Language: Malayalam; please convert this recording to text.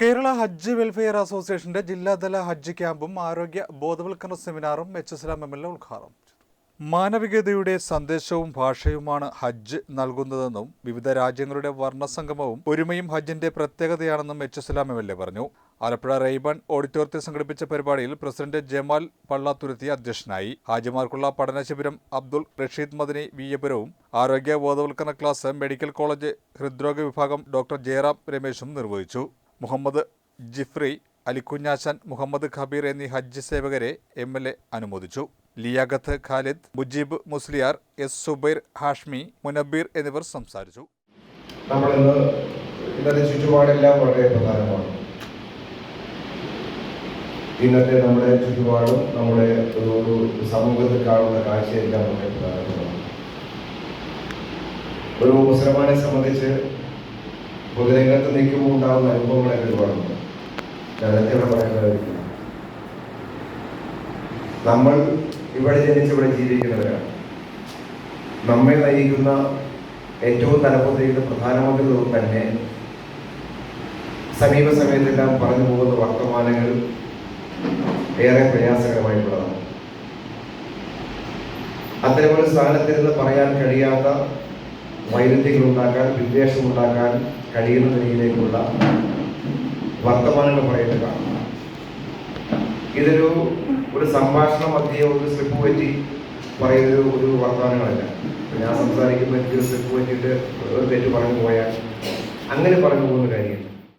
കേരള ഹജ്ജ് വെൽഫെയർ അസോസിയേഷന്റെ ജില്ലാതല ഹജ്ജ് ക്യാമ്പും ആരോഗ്യ ബോധവൽക്കരണ സെമിനാറും H Salam M L A ഉദ്ഘാടനം മാനവികതയുടെ സന്ദേശവും ഭാഷയുമാണ് ഹജ്ജ് നൽകുന്നതെന്നും വിവിധ രാജ്യങ്ങളുടെ വർണസംഗമവും ഒരുമയും ഹജ്ജിന്റെ പ്രത്യേകതയാണെന്നും H Salam M L A പറഞ്ഞു. ആലപ്പുഴ റെയ്ബൺ ഓഡിറ്റോറിയത്തിൽ സംഘടിപ്പിച്ച പരിപാടിയിൽ പ്രസിഡന്റ് ജമാൽ പള്ളാത്തുരുത്തി അധ്യക്ഷനായി. ഹാജിമാർക്കുള്ള പഠനശിബിരം അബ്ദുൾ റഷീദ് മദനി വിയപുരവും ആരോഗ്യ ബോധവൽക്കരണ ക്ലാസ് മെഡിക്കൽ കോളേജ് ഹൃദ്രോഗ വിഭാഗം ഡോക്ടർ ജയറാം രമേശും നിർവഹിച്ചു. മുഹമ്മദ് ജിഫ്രി അലിക്കുഞ്ഞാശൻ മുഹമ്മദ് ഖബീർ എന്നീ ഹജ്ജ് സേവകരെ എം എൽ എ അനുമോദിച്ചു. ലിയാഖത്ത് ഖാലിദ് മുജീബ് മുസ്ലിയാർ എസ് സുബൈർ ഹാഷ്മി മുനബീർ എന്നിവർ സംസാരിച്ചു. ഇന്നത്തെ ചുറ്റുപാടെല്ലാം വളരെ പ്രധാനമാണ്. ഇന്നത്തെ നമ്മുടെ ചുറ്റുപാടും നമ്മുടെ ഒരു സമൂഹത്തിൽ കാണുന്ന കാഴ്ചയെല്ലാം വളരെ പ്രധാനപ്പെട്ടതാണ് ഒരു മുസൽമാനെ സംബന്ധിച്ച് പൊതുരംഗത്ത് നിൽക്കുമ്പോൾ ഉണ്ടാകുന്ന അനുഭവങ്ങളൊക്കെ ഒരുപാടുണ്ട്. പറയാൻ നമ്മൾ ഇവിടെ ജനിച്ച് ഇവിടെ ജീവിക്കുന്നവരാണ്. നമ്മെ നയിക്കുന്ന ഏറ്റവും തലപ്പത്തിരിക്കുന്ന പ്രധാനമന്ത്രി തന്നെ സമീപ സമയത്തെല്ലാം പറഞ്ഞു പോകുന്ന വർത്തമാനങ്ങൾ ഏറെ പ്രയാസകരമായിട്ടുള്ളതാണ്. അത്തരമൊരു സ്ഥാനത്തിരുന്ന് പറയാൻ കഴിയാത്ത വൈരുദ്ധ്യങ്ങൾ ഉണ്ടാക്കാൻ വിദ്വേഷം ഉണ്ടാക്കാൻ കഴിയുന്ന നിലയിലേക്കുള്ള വർത്തമാനങ്ങൾ പറയുന്നത് ഇതൊരു ഒരു സംഭാഷണ മധ്യേ ഒരു സ്ലിപ്പ് പറ്റി പറയുന്ന ഒരു വർത്തമാനങ്ങളല്ല. ഞാൻ സംസാരിക്കുമ്പോൾ എനിക്ക് സ്ലിപ്പ് പറ്റിയിട്ട് ഒരു തെറ്റ് പറഞ്ഞു പോയാൽ അങ്ങനെ പറഞ്ഞു പോകുന്ന കാര്യമില്ല.